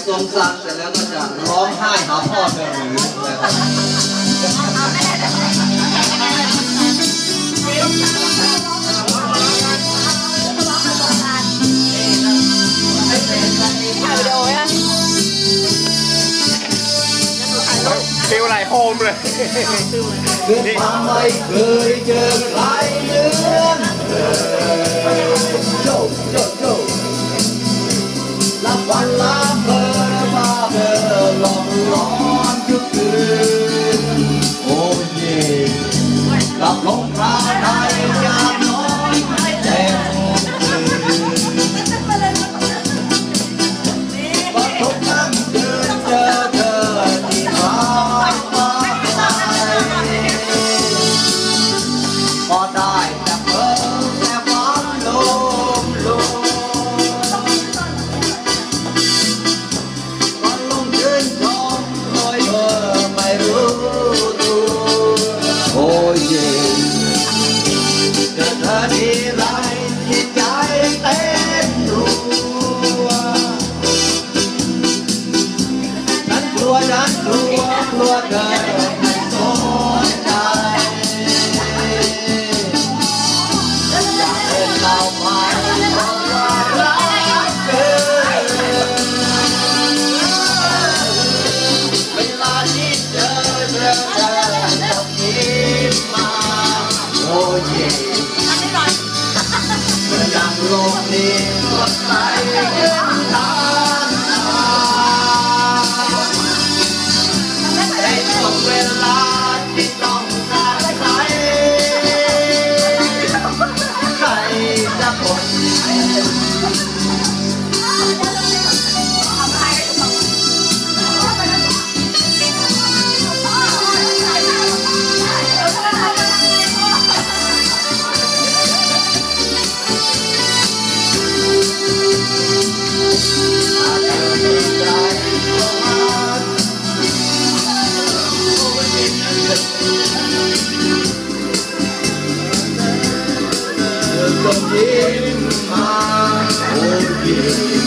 จากทรงซักเสร็จแล้วก็จะร้องไห้หาพ่อเธอหรือนะครับ ฟิลไหลโฮมเลย คือความไม่เคยเจอใครเหมือนเธอโย ย กลับลงพระไทยยา ฉันกลัวฉันกลัวกลัวเธอไม่สนใจอยากเดินเข้ามาบอกว่ารักเธอเวลาที่เจอเธอเธอต้องยิ้มมาโอ้เย่เมื่อยังโลกนี้สดใสขึ้นทาง forgive my forgive.